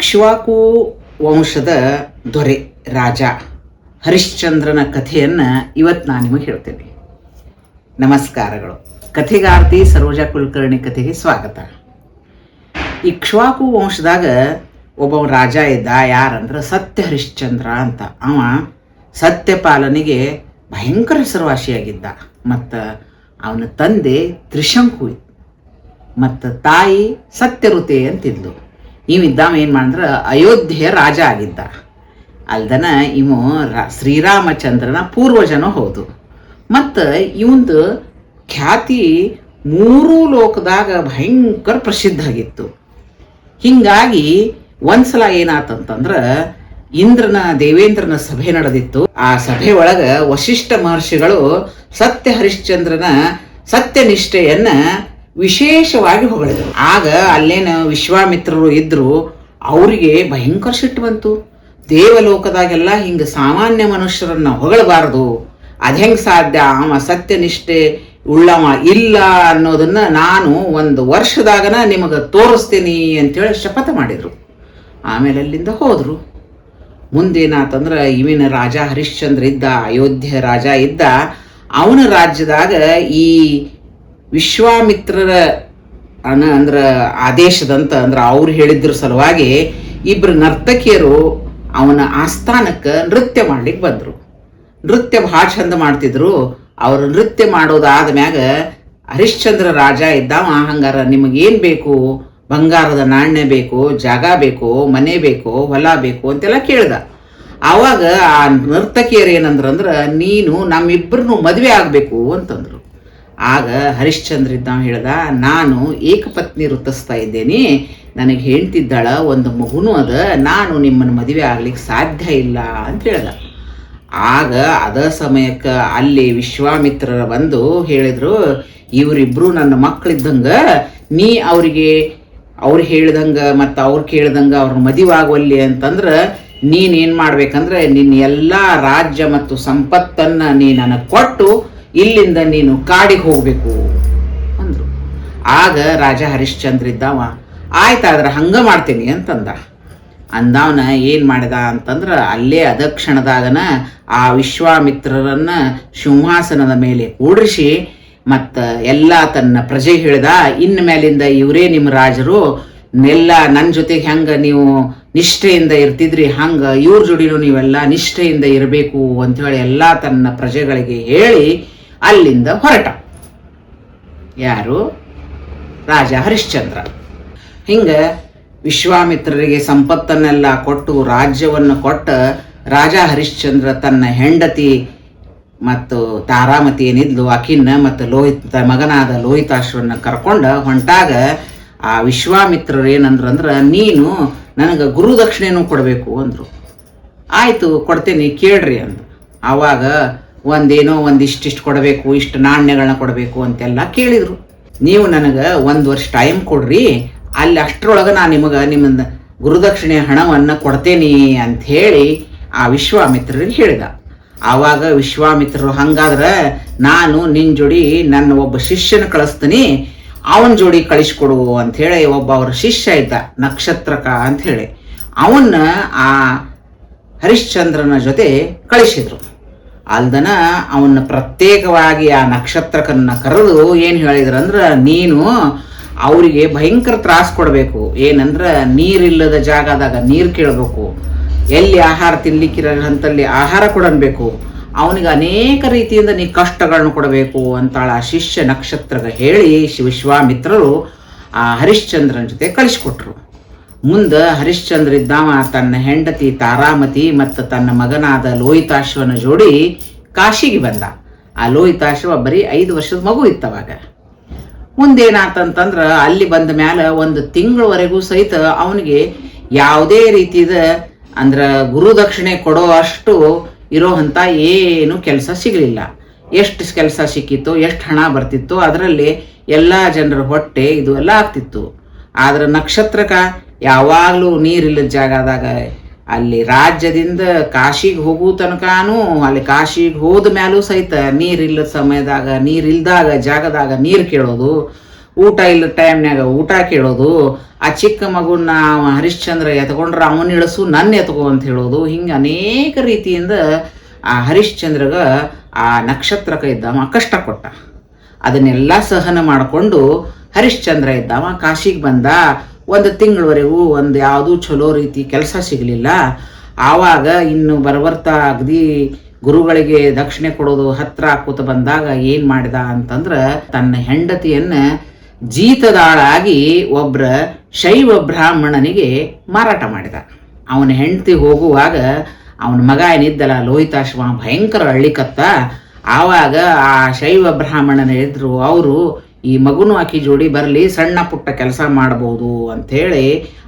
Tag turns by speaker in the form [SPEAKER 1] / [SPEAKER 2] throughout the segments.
[SPEAKER 1] ಇಕ್ಷ್ವಾಕು ವಂಶದ ದೊರೆ ರಾಜ ಹರಿಶ್ಚಂದ್ರನ ಕಥೆಯನ್ನು ಇವತ್ತು ನಾನು ನಿಮಗೆ ಹೇಳ್ತೇನೆ. ನಮಸ್ಕಾರಗಳು. ಕಥೆಗಾರ್ತಿ ಸರೋಜಾ ಕುಲಕರ್ಣಿ ಕಥೆಗೆ ಸ್ವಾಗತ. ಇಕ್ಷ್ವಾಕು ವಂಶದಾಗ ಒಬ್ಬ ರಾಜ ಇದ್ದ, ಯಾರಂದ್ರೆ ಸತ್ಯ ಹರಿಶ್ಚಂದ್ರ ಅಂತ. ಅವ ಸತ್ಯ ಪಾಲನೆಗೆ ಭಯಂಕರ ಹೆಸರುವಾಸಿಯಾಗಿದ್ದ. ಮತ್ತು ಅವನ ತಂದೆ ತ್ರಿಶಂಕು ಮತ್ತು ತಾಯಿ ಸತ್ಯರುತೆ ಅಂತಿದ್ಲು. ಇವಿದ್ದಾವ ಏನು ಮಾಡಿದ್ರೆ, ಅಯೋಧ್ಯೆಯ ರಾಜ ಆಗಿದ್ದ ಅಲ್ದನ ಇವು ಶ್ರೀರಾಮಚಂದ್ರನ ಪೂರ್ವಜನೂ ಹೌದು. ಮತ್ತು ಇವಂದು ಖ್ಯಾತಿ ಮೂರೂ ಲೋಕದಾಗ ಭಯಂಕರ ಪ್ರಸಿದ್ಧ ಆಗಿತ್ತು ಹಿಂಗಾಗಿ ಒಂದ್ಸಲ ಏನಾತಂತಂದ್ರೆ, ಇಂದ್ರನ, ದೇವೇಂದ್ರನ ಸಭೆ ನಡೆದಿತ್ತು. ಆ ಸಭೆ ಒಳಗ ವಶಿಷ್ಠ ಮಹರ್ಷಿಗಳು ಸತ್ಯ ಹರಿಶ್ಚಂದ್ರನ ಸತ್ಯನಿಷ್ಠೆಯನ್ನ ವಿಶೇಷವಾಗಿ ಹೊಗಳಿದ್ರು. ಆಗ ಅಲ್ಲೇನ ವಿಶ್ವಾಮಿತ್ರರು ಇದ್ರು, ಅವರಿಗೆ ಭಯಂಕರ ಸಿಟ್ಟು ಬಂತು. ದೇವಲೋಕದಾಗೆಲ್ಲ ಹಿಂಗೆ ಸಾಮಾನ್ಯ ಮನುಷ್ಯರನ್ನ ಹೊಗಳಬಾರದು. ಹೆಂಗೆ ಸಾಧ್ಯ? ಅವ ಸತ್ಯನಿಷ್ಠೆ, ಉಳ್ಳವ ಇಲ್ಲ ಅನ್ನೋದನ್ನ ನಾನು ಒಂದು ವರ್ಷದಾಗನ ನಿಮಗೆ ತೋರಿಸ್ತೀನಿ ಅಂತೇಳಿ ಶಪಥ ಮಾಡಿದ್ರು. ಆಮೇಲೆ ಅಲ್ಲಿಂದ ಹೋದ್ರು. ಮುಂದೇನಾತಂದ್ರೆ ಇವಿನ ರಾಜ ಹರಿಶ್ಚಂದ್ರ ಇದ್ದ, ಅಯೋಧ್ಯೆ ರಾಜ ಇದ್ದ, ಅವನ ರಾಜ್ಯದಾಗ ಈ ವಿಶ್ವಾಮಿತ್ರರ ಅನ ಅಂದ್ರೆ ಆದೇಶದಂತ ಅಂದ್ರೆ ಅವ್ರು ಹೇಳಿದ್ರ ಸಲುವಾಗಿ ಇಬ್ರು ನರ್ತಕಿಯರು ಅವನ ಆಸ್ಥಾನಕ್ಕೆ ನೃತ್ಯ ಮಾಡ್ಲಿಕ್ಕೆ ಬಂದರು. ನೃತ್ಯ ಭಾಳ ಚಂದ ಮಾಡ್ತಿದ್ರು. ಅವರು ನೃತ್ಯ ಮಾಡೋದಾದ ಮ್ಯಾಗ ಹರಿಶ್ಚಂದ್ರ ರಾಜ ಇದ್ದಾವ, ಹಂಗಾರ ನಿಮಗೇನು ಬೇಕು? ಬಂಗಾರದ ನಾಣ್ಯ ಬೇಕು, ಜಾಗ ಬೇಕು, ಮನೆ ಬೇಕು, ಹೊಲ ಬೇಕು ಅಂತೆಲ್ಲ ಕೇಳ್ದ. ಆವಾಗ ಆ ನರ್ತಕಿಯರು ಏನಂದ್ರಂದ್ರೆ, ನೀನು ನಮ್ಮಿಬ್ಬರನ್ನು ಮದುವೆ ಆಗಬೇಕು ಅಂತಂದ್ರು. ಆಗ ಹರಿಶ್ಚಂದ್ರ ಇದ್ದಾವ ಹೇಳ್ದ, ನಾನು ಏಕಪತ್ನಿ ವೃತ್ತಿಸ್ತಾ ಇದ್ದೇನೆ. ನನಗೆ ಹೇಳ್ತಿದ್ದಾಳ ಒಂದು ಮಗುನೂ ಅದ. ನಾನು ನಿಮ್ಮನ್ನು ಮದುವೆ ಆಗ್ಲಿಕ್ಕೆ ಸಾಧ್ಯ ಇಲ್ಲ ಅಂತ ಹೇಳ್ದ. ಆಗ ಅದ ಸಮಯಕ್ಕೆ ಅಲ್ಲಿ ವಿಶ್ವಾಮಿತ್ರರ ಬಂದು ಹೇಳಿದ್ರು, ಇವರಿಬ್ರು ನನ್ನ ಮಕ್ಕಳಿದ್ದಂಗೆ, ನೀ ಅವರಿಗೆ, ಅವ್ರು ಹೇಳ್ದಂಗೆ ಮತ್ತು ಅವ್ರು ಕೇಳ್ದಂಗೆ ಅವ್ರ ಮದುವೆ ಆಗುವಲ್ಲಿ ಅಂತಂದ್ರೆ, ನೀನೇನು ಮಾಡ್ಬೇಕಂದ್ರೆ ನಿನ್ನ ಎಲ್ಲ ರಾಜ್ಯ ಮತ್ತು ಸಂಪತ್ತನ್ನು ನೀ ನನಗೆ ಕೊಟ್ಟು ಇಲ್ಲಿಂದ ನೀನು ಕಾಡಿಗೆ ಹೋಗಬೇಕು ಅಂದರು. ಆಗ ರಾಜ ಹರಿಶ್ಚಂದ್ರ ಇದ್ದಾವ ಆಯ್ತಾದ್ರೆ ಹಂಗೆ ಮಾಡ್ತೀನಿ ಅಂತಂದ. ಅಂದವನ ಏನು ಮಾಡಿದ ಅಂತಂದ್ರೆ ಅಲ್ಲೇ ಅದ ಕ್ಷಣದಾಗನ ಆ ವಿಶ್ವಾಮಿತ್ರರನ್ನ ಸಿಂಹಾಸನದ ಮೇಲೆ ಕೂಡಿಸಿ ಮತ್ತು ಎಲ್ಲ ತನ್ನ ಪ್ರಜೆ ಹೇಳಿದ ಇನ್ನು ಮೇಲಿಂದ ಇವರೇ ನಿಮ್ಮ ರಾಜರು ಎಲ್ಲ ನನ್ನ ಜೊತೆಗೆ ಹೆಂಗೆ ನೀವು ನಿಷ್ಠೆಯಿಂದ ಇರ್ತಿದ್ರಿ, ಹಂಗೆ ಇವ್ರ ಜೋಡಿನೂ ನೀವೆಲ್ಲ ನಿಷ್ಠೆಯಿಂದ ಇರಬೇಕು ಅಂಥೇಳಿ ಎಲ್ಲ ತನ್ನ ಪ್ರಜೆಗಳಿಗೆ ಹೇಳಿ ಅಲ್ಲಿಂದ ಹೊರಟ. ಯಾರು? ರಾಜ ಹರಿಶ್ಚಂದ್ರ. ಹಿಂಗೆ ವಿಶ್ವಾಮಿತ್ರರಿಗೆ ಸಂಪತ್ತನ್ನೆಲ್ಲ ಕೊಟ್ಟು ರಾಜ್ಯವನ್ನು ಕೊಟ್ಟ ರಾಜ ಹರಿಶ್ಚಂದ್ರ ತನ್ನ ಹೆಂಡತಿ ಮತ್ತು ತಾರಾಮತಿ ಏನಿದ್ಲು ಅಕಿನ್ನ ಮತ್ತು ಲೋಹಿತ ಮಗನಾದ ಲೋಹಿತಾಶ್ವನ್ನ ಕರ್ಕೊಂಡ ಹೊಂಟಾಗ ಆ ವಿಶ್ವಾಮಿತ್ರರು ಏನಂದ್ರಂದ್ರೆ ನೀನು ನನಗೆ ಗುರುದಕ್ಷಿಣೆನೂ ಕೊಡಬೇಕು ಅಂದರು. ಆಯಿತು, ಕೊಡ್ತೇನೆ, ಕೇಳ್ರಿ ಅಂದ ಆವಾಗ ಒಂದೇನೋ ಒಂದಿಷ್ಟಿಷ್ಟು ಕೊಡಬೇಕು, ಇಷ್ಟು ನಾಣ್ಯಗಳನ್ನ ಕೊಡಬೇಕು ಅಂತೆಲ್ಲ ಕೇಳಿದರು. ನೀವು ನನಗೆ ಒಂದು ವರ್ಷ ಟೈಮ್ ಕೊಡ್ರಿ, ಅಲ್ಲಿ ಅಷ್ಟರೊಳಗೆ ನಾನು ನಿಮಗೆ ನಿಮ್ಮ ಗುರುದಕ್ಷಿಣೆ ಹಣವನ್ನು ಕೊಡ್ತೇನೆ ಅಂತ ಹೇಳಿ ಆ ವಿಶ್ವಾಮಿತ್ರರಿಗೆ ಹೇಳಿದ. ಆವಾಗ ವಿಶ್ವಾಮಿತ್ರರು ಹಂಗಾದ್ರೆ ನಾನು ನಿನ್ನ ಜೋಡಿ ನನ್ನ ಒಬ್ಬ ಶಿಷ್ಯನ ಕಳಿಸ್ತೀನಿ, ಅವನ ಜೋಡಿ ಕಳಿಸ್ಕೊಡು ಹೇಳಿ ಒಬ್ಬ ಅವರ ಶಿಷ್ಯ ಇದ್ದ, ನಕ್ಷತ್ರಕ ಹೇಳಿ. ಅವನ್ನ ಆ ಹರಿಶ್ಚಂದ್ರನ ಜೊತೆ ಕಳಿಸಿದ್ರು. ಅಲ್ದನ ಅವನ್ನ ಪ್ರತ್ಯೇಕವಾಗಿ ಆ ನಕ್ಷತ್ರಕನ್ನ ಕರೆದು ಏನು ಹೇಳಿದ್ರಂದ್ರೆ ನೀನು ಅವರಿಗೆ ಭಯಂಕರ ತ್ರಾಸ ಕೊಡಬೇಕು. ಏನಂದ್ರೆ, ನೀರಿಲ್ಲದ ಜಾಗದಾಗ ನೀರು ಕೇಳಬೇಕು. ಎಲ್ಲಿ ಆಹಾರ ತಿನ್ಲಿಕ್ಕಿರೋ ಹಂತಲ್ಲಿ ಆಹಾರ ಕೊಡನ್ಬೇಕು ಅವನಿಗೆ ಅನೇಕ ರೀತಿಯಿಂದ ನೀ ಕಷ್ಟಗಳನ್ನು ಕೊಡಬೇಕು ಅಂತಾಳ ಶಿಷ್ಯ ನಕ್ಷತ್ರಗ ಹೇಳಿ ವಿಶ್ವಾಮಿತ್ರರು ಆ ಹರಿಶ್ಚಂದ್ರನ ಜೊತೆ ಕಳಿಸ್ಕೊಟ್ರು. ಮುಂದೆ ಹರಿಶ್ಚಂದ್ರ ಇದ್ದಾವ ತನ್ನ ಹೆಂಡತಿ ತಾರಾಮತಿ ಮತ್ತು ತನ್ನ ಮಗನಾದ ಲೋಹಿತಾಶ್ವನ ಜೋಡಿ ಕಾಶಿಗೆ ಬಂದ. ಆ ಲೋಹಿತಾಶ್ವ ಬರೀ ಐದು ವರ್ಷದ ಮಗು ಇತ್ತವಾಗ. ಮುಂದೇನಾತಂತಂದ್ರೆ ಅಲ್ಲಿ ಬಂದ ಮ್ಯಾಲ ಒಂದು ತಿಂಗಳವರೆಗೂ ಸಹಿತ ಅವನಿಗೆ ಯಾವುದೇ ರೀತಿದ ಅಂದ್ರೆ ಗುರುದಕ್ಷಿಣೆ ಕೊಡೋ ಅಷ್ಟು ಇರೋ ಏನು ಕೆಲಸ ಸಿಗಲಿಲ್ಲ. ಎಷ್ಟು ಕೆಲಸ ಸಿಕ್ಕಿತ್ತು, ಎಷ್ಟು ಹಣ ಬರ್ತಿತ್ತು, ಅದರಲ್ಲಿ ಎಲ್ಲ ಜನರ ಹೊಟ್ಟೆ ಇದು ಎಲ್ಲ ಆಗ್ತಿತ್ತು. ಆದ್ರೆ ನಕ್ಷತ್ರಕ ಯಾವಾಗಲೂ ನೀರಿಲ್ಲದ ಜಾಗದಾಗ ಅಲ್ಲಿ ರಾಜ್ಯದಿಂದ ಕಾಶಿಗೆ ಹೋಗೋ ತನಕನೂ, ಅಲ್ಲಿ ಕಾಶಿಗೆ ಹೋದ ಮೇಲೂ ಸಹಿತ ನೀರಿಲ್ಲದ ಸಮಯದಾಗ, ನೀರಿಲ್ದಾಗ ಜಾಗದಾಗ ನೀರು ಕೇಳೋದು, ಊಟ ಇಲ್ಲದ ಟೈಮ್ನಾಗ ಊಟ ಕೇಳೋದು, ಆ ಚಿಕ್ಕ ಮಗುನ ಹರಿಶ್ಚಂದ್ರ ಎತ್ಕೊಂಡ್ರೆ ಅವನ ಇಳಿಸು, ನನ್ನ ಎತ್ಕೋ ಅಂತ ಹೇಳೋದು, ಹಿಂಗೆ ಅನೇಕ ರೀತಿಯಿಂದ ಆ ಹರಿಶ್ಚಂದ್ರಗ ಆ ನಕ್ಷತ್ರಕ ಇದ್ದವ ಕಷ್ಟ ಕೊಟ್ಟ ಅದನ್ನೆಲ್ಲ ಸಹನ ಮಾಡಿಕೊಂಡು ಹರಿಶ್ಚಂದ್ರ ಇದ್ದವ, ಕಾಶಿಗೆ ಬಂದ. ಒಂದು ತಿಂಗಳವರೆಗೂ ಒಂದು ಯಾವುದೂ ಚಲೋ ರೀತಿ ಕೆಲಸ ಸಿಗಲಿಲ್ಲ. ಆವಾಗ ಇನ್ನು ಬರಬರ್ತಾ ಅಗದಿ ಗುರುಗಳಿಗೆ ದಕ್ಷಿಣೆ ಕೊಡೋದು ಹತ್ರ ಕೂತ ಬಂದಾಗ ಏನು ಮಾಡಿದ ಅಂತಂದ್ರೆ ತನ್ನ ಹೆಂಡತಿಯನ್ನು ಜೀತದಾಳಾಗಿ ಒಬ್ಬರ ಶೈವ ಬ್ರಾಹ್ಮಣನಿಗೆ ಮಾರಾಟ ಮಾಡಿದ. ಅವನ ಹೆಂಡತಿ ಹೋಗುವಾಗ ಅವನ ಮಗ ಏನಿದ್ದಲ್ಲ ಲೋಹಿತಾಶ್ವ ಭಯಂಕರ ಅಳ್ಳಿಕತ್ತ ಆವಾಗ ಆ ಶೈವ ಬ್ರಾಹ್ಮಣನ ಇದ್ರು ಅವರು ಈ ಮಗುನು ಆಕಿ ಜೋಡಿ ಬರಲಿ, ಸಣ್ಣ ಪುಟ್ಟ ಕೆಲಸ ಮಾಡ್ಬೋದು ಅಂಥೇಳಿ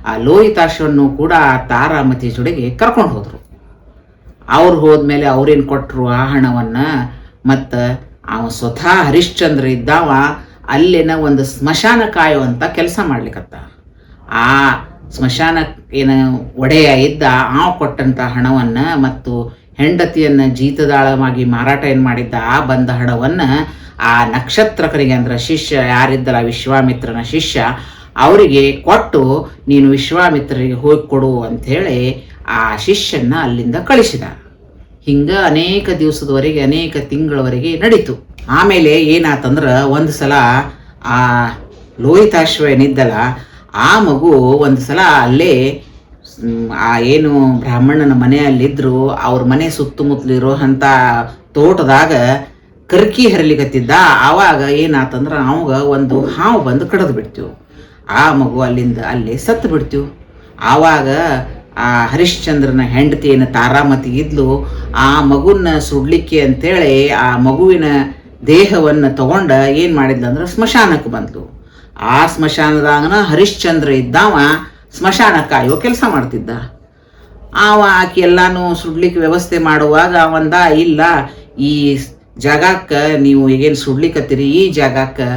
[SPEAKER 1] ಆ ಲೋಹಿತಾಶವನ್ನು ಕೂಡ ತಾರಾಮತಿ ಜೋಡಿಗೆ ಕರ್ಕೊಂಡು ಹೋದರು. ಅವ್ರು ಹೋದ್ಮೇಲೆ ಅವ್ರೇನು ಕೊಟ್ಟರು ಆ ಹಣವನ್ನು? ಮತ್ತು ಅವ ಸ್ವತಃ ಹರಿಶ್ಚಂದ್ರ ಇದ್ದಾವ, ಅಲ್ಲಿನ ಒಂದು ಸ್ಮಶಾನ ಕಾಯುವಂಥ ಕೆಲಸ ಮಾಡ್ಲಿಕ್ಕತ್ತ ಆ ಸ್ಮಶಾನ ಏನು ಒಡೆಯ ಇದ್ದ ಆ ಕೊಟ್ಟಂಥ ಹಣವನ್ನು ಮತ್ತು ಹೆಂಡತಿಯನ್ನು ಜೀತದಾಳವಾಗಿ ಮಾರಾಟ ಏನು ಮಾಡಿದ್ದ, ಆ ಬಂದ ಹಣವನ್ನು ಆ ನಕ್ಷತ್ರಕರಿಗೆ ಅಂದ್ರೆ ಶಿಷ್ಯ ಯಾರಿದ್ದಲ್ಲ, ವಿಶ್ವಾಮಿತ್ರನ ಶಿಷ್ಯ, ಅವರಿಗೆ ಕೊಟ್ಟು ನೀನು ವಿಶ್ವಾಮಿತ್ರರಿಗೆ ಹೋಗಿ ಕೊಡು ಅಂಥೇಳಿ ಆ ಶಿಷ್ಯನ್ನ ಅಲ್ಲಿಂದ ಕಳಿಸಿದ. ಹಿಂಗ ಅನೇಕ ದಿವಸದವರೆಗೆ, ಅನೇಕ ತಿಂಗಳವರೆಗೆ ನಡೀತು. ಆಮೇಲೆ ಏನಾತಂದ್ರೆ ಒಂದು ಸಲ ಆ ಲೋಹಿತಾಶ್ವ ಏನಿದ್ದಲ್ಲ ಆ ಮಗು ಒಂದು ಸಲ ಅಲ್ಲೇ ಆ ಏನು ಬ್ರಾಹ್ಮಣನ ಮನೆಯಲ್ಲಿದ್ರು, ಅವ್ರ ಮನೆ ಸುತ್ತಮುತ್ತಲಿರೋ ಅಂಥ ತೋಟದಾಗ ಕರ್ಕಿ ಹರಿಲಿಕತ್ತಿದ್ದ, ಆವಾಗ ಏನಾತಂದ್ರೆ ಅವಾಗ ಒಂದು ಹಾವು ಬಂದು ಕಡದು ಬಿಡ್ತೀವಿ. ಆ ಮಗು ಅಲ್ಲಿಂದ ಅಲ್ಲಿ ಸತ್ತು ಬಿಡ್ತೀವಿ. ಆವಾಗ ಆ ಹರಿಶ್ಚಂದ್ರನ ಹೆಂಡತಿ ಏನು ತಾರಾಮತಿ ಇದ್ಲು, ಆ ಮಗುನ ಸುಡ್ಲಿಕ್ಕೆ ಅಂತೇಳಿ ಆ ಮಗುವಿನ ದೇಹವನ್ನು ತಗೊಂಡ ಏನು ಮಾಡಿದ್ಲು ಸ್ಮಶಾನಕ್ಕೆ ಬಂದ್ಲು. ಆ ಸ್ಮಶಾನದಾಗನ ಹರಿಶ್ಚಂದ್ರ ಇದ್ದಾವ ಸ್ಮಶಾನ ಕಾಯೋ ಕೆಲಸ ಮಾಡ್ತಿದ್ದ. ಆವ ಆಕೆ ಎಲ್ಲಾನು ಸುಡ್ಲಿಕ್ಕೆ ವ್ಯವಸ್ಥೆ ಮಾಡುವಾಗ ಅವಂದ, ಇಲ್ಲ, ಈ ಜಾಗಕ್ಕೆ ನೀವು ಈಗೇನು ಸುಡ್ಲಿಕ್ಕತ್ತೀರಿ ಈ ಜಾಗಕ್ಕೆ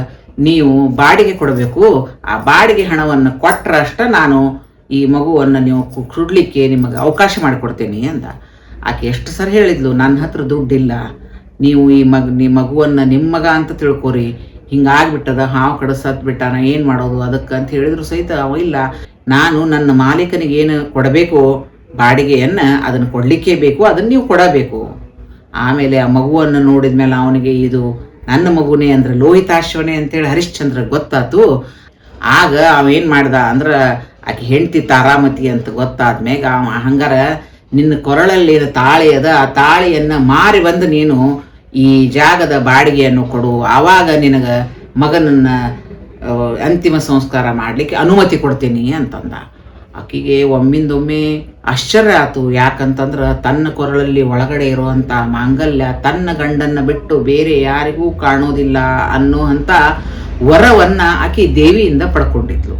[SPEAKER 1] ನೀವು ಬಾಡಿಗೆ ಕೊಡಬೇಕು. ಆ ಬಾಡಿಗೆ ಹಣವನ್ನು ಕೊಟ್ರಷ್ಟ ನಾನು ಈ ಮಗುವನ್ನು ನೀವು ಸುಡ್ಲಿಕ್ಕೆ ನಿಮಗೆ ಅವಕಾಶ ಮಾಡಿಕೊಡ್ತೇನೆ ಅಂದ. ಆಕೆ ಎಷ್ಟು ಸರಿ ಹೇಳಿದ್ಲು ನನ್ನ ಹತ್ರ ದುಡ್ಡಿಲ್ಲ. ನೀವು ಈ ಮಗ ನಿಮ್ಮ ಮಗುವನ್ನು ನಿಮ್ಮ ಮಗ ಅಂತ ತಿಳ್ಕೊರಿ. ಹಿಂಗಾಗ್ಬಿಟ್ಟದ, ಹಾವು ಕಡೆ ಸತ್ ಬಿಟ್ಟಾನ, ಏನು ಮಾಡೋದು? ಅದಕ್ಕೆ ಅಂತ ಹೇಳಿದ್ರು ಸಹಿತ ಅವ ಇಲ್ಲ. ನಾನು ನನ್ನ ಮಾಲೀಕನಿಗೆ ಏನು ಕೊಡಬೇಕು? ಬಾಡಿಗೆಯನ್ನು ಅದನ್ನು ಕೊಡಲಿಕ್ಕೇ ಬೇಕು, ಅದನ್ನು ನೀವು ಕೊಡಬೇಕು. ಆಮೇಲೆ ಆ ಮಗುವನ್ನು ನೋಡಿದ ಮೇಲೆ ಅವನಿಗೆ ಇದು ನನ್ನ ಮಗುನೇ ಅಂದ್ರೆ ಲೋಹಿತಾಶ್ವನೇ ಅಂತೇಳಿ ಹರಿಶ್ಚಂದ್ರ ಗೊತ್ತಾತು. ಆಗ ಅವ ಏನು ಮಾಡ್ದ ಅಂದ್ರೆ, ಆಕೆ ಹೆಂಡತಿ ತಾರಾಮತಿ ಅಂತ ಗೊತ್ತಾದ್ಮೇಗ ಅವ, ಹಂಗಾರ ನಿನ್ನ ಕೊರಳಲ್ಲಿ ತಾಳಿ ಅದ, ಆ ತಾಳಿಯನ್ನು ಮಾರಿ ಬಂದು ನೀನು ಈ ಜಾಗದ ಬಾಡಿಗೆಯನ್ನು ಕೊಡು. ಆವಾಗ ನಿನಗೆ ಮಗನನ್ನ ಅಂತಿಮ ಸಂಸ್ಕಾರ ಮಾಡ್ಲಿಕ್ಕೆ ಅನುಮತಿ ಕೊಡ್ತೀನಿ ಅಂತಂದ. ಆಕಿಗೆ ಒಮ್ಮಿಂದೊಮ್ಮೆ ಆಶ್ಚರ್ಯ ಆತು. ಯಾಕಂತಂದ್ರೆ ತನ್ನ ಕೊರಳಲ್ಲಿ ಒಳಗಡೆ ಇರುವಂಥ ಮಾಂಗಲ್ಯ ತನ್ನ ಗಂಡನ್ನ ಬಿಟ್ಟು ಬೇರೆ ಯಾರಿಗೂ ಕಾಣೋದಿಲ್ಲ ಅನ್ನುವಂಥ ಅಂತ ವರವನ್ನ ಆಕಿ ದೇವಿಯಿಂದ ಪಡ್ಕೊಂಡಿದ್ಲು.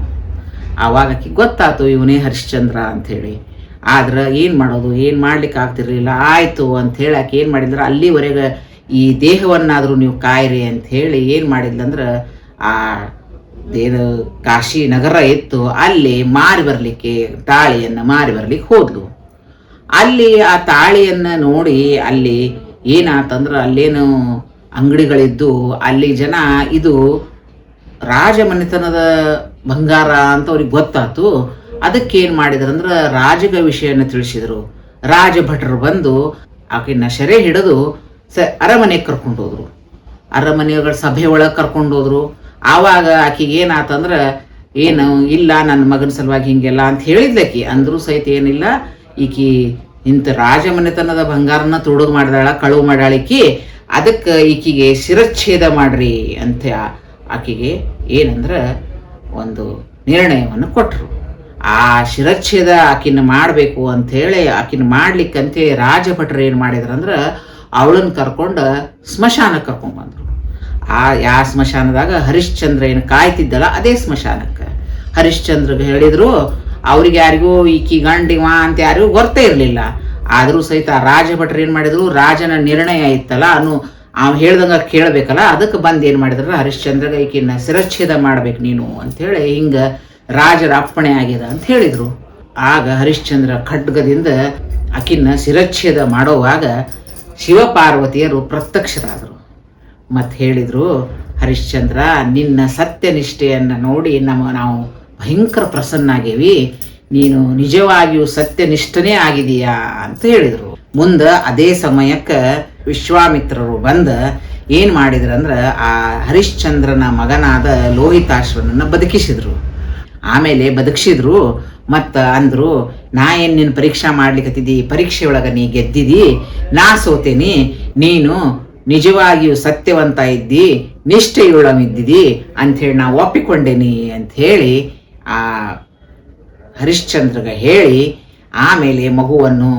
[SPEAKER 1] ಆವಾಗ ಆಕೆ ಗೊತ್ತಾತು, ಇವನೇ ಹರಿಶ್ಚಂದ್ರ ಅಂಥೇಳಿ. ಆದ್ರೆ ಏನು ಮಾಡೋದು? ಏನು ಮಾಡ್ಲಿಕ್ಕೆ ಆಗ್ತಿರ್ಲಿಲ್ಲ? ಆಯಿತು ಹೇಳಿ ಆಕೆ ಏನು ಮಾಡಿದ್ರೆ ಅಲ್ಲಿವರೆಗೆ ಈ ದೇಹವನ್ನಾದರೂ ನೀವು ಕಾಯಿರಿ ಹೇಳಿ ಏನು ಮಾಡಿದ್ಲಂದ್ರೆ ಆ ಏನು ಕಾಶಿ ನಗರ ಇತ್ತು ಅಲ್ಲಿ ಮಾರಿ ಬರಲಿಕ್ಕೆ, ತಾಳಿಯನ್ನು ಮಾರಿ ಬರ್ಲಿಕ್ಕೆ ಹೋದ್ಲು. ಅಲ್ಲಿ ಆ ತಾಳಿಯನ್ನು ನೋಡಿ ಅಲ್ಲಿ ಏನಾತಂದ್ರೆ ಅಲ್ಲೇನು ಅಂಗಡಿಗಳಿದ್ದು, ಅಲ್ಲಿ ಜನ ಇದು ರಾಜಮನೆತನದ ಬಂಗಾರ ಅಂತ ಅವ್ರಿಗೆ ಗೊತ್ತಾತು. ಅದಕ್ಕೆ ಏನು ಮಾಡಿದ್ರಂದ್ರೆ ರಾಜಗ ವಿಷಯನ ತಿಳಿಸಿದರು. ರಾಜಭಟರು ಬಂದು ಆಕೆನ ಸೆರೆ ಹಿಡಿದು ಸ ಅರಮನೆಗೆ ಕರ್ಕೊಂಡು ಹೋದರು. ಅರಮನೆಗಳ ಸಭೆ ಒಳಗೆ ಕರ್ಕೊಂಡು ಹೋದ್ರು. ಆವಾಗ ಆಕಿಗೆ ಏನಾತಂದ್ರೆ, ಏನು ಇಲ್ಲ, ನನ್ನ ಮಗನ ಸಲುವಾಗಿ ಹಿಂಗೆಲ್ಲ ಅಂತ ಹೇಳಿದ್ಲಕಿ. ಅಂದ್ರೂ ಸಹಿತ ಏನಿಲ್ಲ. ಈಕಿ ಇಂಥ ರಾಜಮನೆತನದ ಬಂಗಾರನ ತುಡುದು ಮಾಡ್ದಾಳ, ಕಳುವು ಮಾಡಾಳಿಕಿ ಅದಕ್ಕೆ ಈಕಿಗೆ ಶಿರಚ್ಛೇದ ಮಾಡ್ರಿ ಅಂತ ಆಕಿಗೆ ಏನಂದ್ರೆ ಒಂದು ನಿರ್ಣಯವನ್ನು ಕೊಟ್ಟರು ಆ ಶಿರಚ್ಛೇದ ಆಕಿನ ಮಾಡಬೇಕು ಅಂಥೇಳಿ ಆಕಿನ ಮಾಡ್ಲಿಕ್ಕಂತೇಳಿ ರಾಜಭಟ್ರು ಏನು ಮಾಡಿದ್ರಂದ್ರೆ, ಅವಳನ್ನ ಕರ್ಕೊಂಡು ಸ್ಮಶಾನಕ್ಕೆ ಕರ್ಕೊಂಡ್ಬಂದ್ರು ಆ ಯಾ ಸ್ಮಶಾನದಾಗ ಹರಿಶ್ಚಂದ್ರ ಏನು ಕಾಯ್ತಿದ್ದಲ್ಲ, ಅದೇ ಸ್ಮಶಾನಕ್ಕೆ. ಹರಿಶ್ಚಂದ್ರಗೆ ಹೇಳಿದ್ರು, ಅವ್ರಿಗೆ ಯಾರಿಗೂ ಈಕಿ ಗಂಡಿವ ಅಂತ ಯಾರಿಗೂ ಗೊತ್ತೇ ಇರಲಿಲ್ಲ. ಆದರೂ ಸಹಿತ ಆ ರಾಜಭಟ್ರು ಏನು ಮಾಡಿದ್ರು, ರಾಜನ ನಿರ್ಣಯ ಇತ್ತಲ್ಲ, ಅನು ಅವ್ ಹೇಳ್ದಂಗ ಕೇಳಬೇಕಲ್ಲ, ಅದಕ್ಕೆ ಬಂದು ಏನು ಮಾಡಿದ್ರು, ಹರಿಶ್ಚಂದ್ರಗೆ ಈಕಿನ ಶಿರಚ್ಛೇದ ಮಾಡ್ಬೇಕು ನೀನು ಅಂಥೇಳಿ ಹಿಂಗೆ ರಾಜರ ಅಪ್ಪಣೆ ಆಗ್ಯದ ಅಂತ ಹೇಳಿದರು. ಆಗ ಹರಿಶ್ಚಂದ್ರ ಖಡ್ಗದಿಂದ ಆಕಿನ ಶಿರಚ್ಛೇದ ಮಾಡೋವಾಗ ಶಿವಪಾರ್ವತಿಯರು ಪ್ರತ್ಯಕ್ಷರಾದರು. ಮತ್ತು ಹೇಳಿದರು, ಹರಿಶ್ಚಂದ್ರ, ನಿನ್ನ ಸತ್ಯನಿಷ್ಠೆಯನ್ನು ನೋಡಿ ನಮ್ಮ ನಾವು ಭಯಂಕರ ಪ್ರಸನ್ನ ಆಗೇವಿ ನೀನು ನಿಜವಾಗಿಯೂ ಸತ್ಯನಿಷ್ಠನೇ ಆಗಿದೀಯಾ ಅಂತ ಹೇಳಿದರು. ಮುಂದೆ ಅದೇ ಸಮಯಕ್ಕೆ ವಿಶ್ವಾಮಿತ್ರರು ಬಂದ, ಏನು ಮಾಡಿದ್ರಂದ್ರೆ ಆ ಹರಿಶ್ಚಂದ್ರನ ಮಗನಾದ ಲೋಹಿತಾಶ್ವನನ್ನ ಬದುಕಿಸಿದ್ರು. ಆಮೇಲೆ ಬದುಕಿಸಿದ್ರು, ಮತ್ತು ಅಂದರು, ನಾ ಏನು ನಿನ್ನ ಪರೀಕ್ಷಾ ಮಾಡ್ಲಿಕ್ಕತ್ತಿದ್ದಿ ಪರೀಕ್ಷೆ ಒಳಗೆ ನೀ ಗೆದ್ದಿದಿ, ನಾ ಸೋತೇನಿ, ನೀನು ನಿಜವಾಗಿಯೂ ಸತ್ಯವಂತ ಇದ್ದಿ ಅಂತ ಅಂಥೇಳಿ ನಾ ಒಪ್ಪಿಕೊಂಡೇನಿ ಅಂತ ಹೇಳಿ ಆ ಹರಿಶ್ಚಂದ್ರಗ ಹೇಳಿ, ಆಮೇಲೆ ಮಗುವನ್ನು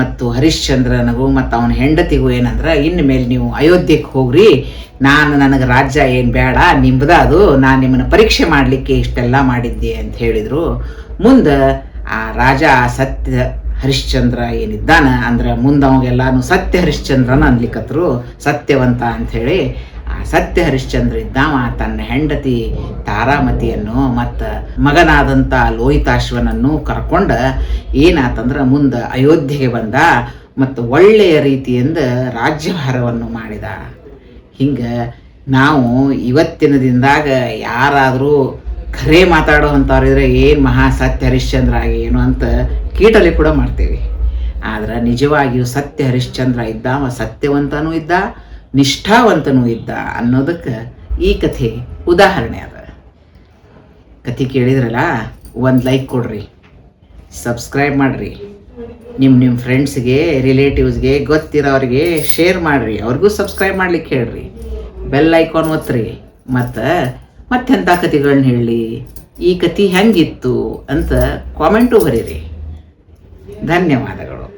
[SPEAKER 1] ಮತ್ತು ಹರಿಶ್ಚಂದ್ರನಿಗೂ ಮತ್ತು ಅವನ ಹೆಂಡತಿಗೂ ಏನಂದ್ರೆ, ಇನ್ನು ಮೇಲೆ ನೀವು ಅಯೋಧ್ಯೆಗೆ ಹೋಗ್ರಿ, ನಾನು ನನಗೆ ರಾಜ್ಯ ಏನು ಬೇಡ, ನಿಂಬದ ಅದು, ನಾನು ನಿಮ್ಮನ್ನು ಪರೀಕ್ಷೆ ಮಾಡಲಿಕ್ಕೆ ಇಷ್ಟೆಲ್ಲ ಮಾಡಿದ್ದೆ ಅಂತ ಹೇಳಿದರು. ಮುಂದೆ ಆ ರಾಜ ಸತ್ಯ ಹರಿಶ್ಚಂದ್ರ ಏನಿದ್ದಾನೆ? ಅಂದ್ರೆ ಮುಂದೆ ಅವಾಗೆಲ್ಲಾನು ಸತ್ಯ ಹರಿಶ್ಚಂದ್ರನ ಅನ್ಲಿಕ್ಕತ್ರು ಸತ್ಯವಂತ ಅಂತ ಹೇಳಿ ಆ ಸತ್ಯ ಹರಿಶ್ಚಂದ್ರ ಇದ್ದಾವ. ತನ್ನ ಹೆಂಡತಿ ತಾರಾಮತಿಯನ್ನು ಮತ್ತು ಮಗನಾದಂಥ ಲೋಹಿತಾಶ್ವನನ್ನು ಕರ್ಕೊಂಡ ಏನಾತಂದ್ರೆ ಮುಂದೆ ಅಯೋಧ್ಯೆಗೆ ಬಂದ ಮತ್ತು ಒಳ್ಳೆಯ ರೀತಿಯಿಂದ ರಾಜ್ಯಭಾರವನ್ನು ಮಾಡಿದ. ಹಿಂಗೆ ನಾವು ಇವತ್ತಿನ ದಿನದಾಗ ಯಾರಾದರೂ ಖರೆ ಮಾತಾಡೋ ಏನು ಮಹಾ ಸತ್ಯ ಹರಿಶ್ಚಂದ್ರ ಏನು ಅಂತ ಕೀಟಲೆ ಕೂಡ ಮಾಡ್ತೇವೆ. ಆದ್ರೆ ನಿಜವಾಗಿಯೂ ಸತ್ಯ ಹರಿಶ್ಚಂದ್ರ ಇದ್ದ, ಅವ ಸತ್ಯವಂತನೂ ಇದ್ದ, ನಿಷ್ಠಾವಂತನೂ ಇದ್ದ ಅನ್ನೋದಕ್ಕೆ ಈ ಕಥೆ ಉದಾಹರಣೆ ಅದ. ಕಥೆ ಕೇಳಿದ್ರಲ್ಲ, ಒಂದು ಲೈಕ್ ಕೊಡ್ರಿ ಸಬ್ಸ್ಕ್ರೈಬ್ ಮಾಡಿರಿ. ನಿಮ್ಮ ನಿಮ್ಮ ಫ್ರೆಂಡ್ಸ್ಗೆ ರಿಲೇಟಿವ್ಸ್ಗೆ ಗೊತ್ತಿರೋರಿಗೆ ಶೇರ್ ಮಾಡಿರಿ, ಅವ್ರಿಗೂ ಸಬ್ಸ್ಕ್ರೈಬ್ ಮಾಡ್ಲಿಕ್ಕೆ ಹೇಳ್ರಿ. ಬೆಲ್ ಐಕಾನ್ ಒತ್ತಿರಿ, ಮತ್ತು ಮತ್ತೆಂಥ ಕಥೆಗಳನ್ನ ಹೇಳಿ, ಈ ಕತೆ ಹೆಂಗಿತ್ತು ಅಂತ ಕಾಮೆಂಟು ಬರೀರಿ. ಧನ್ಯವಾದಗಳು.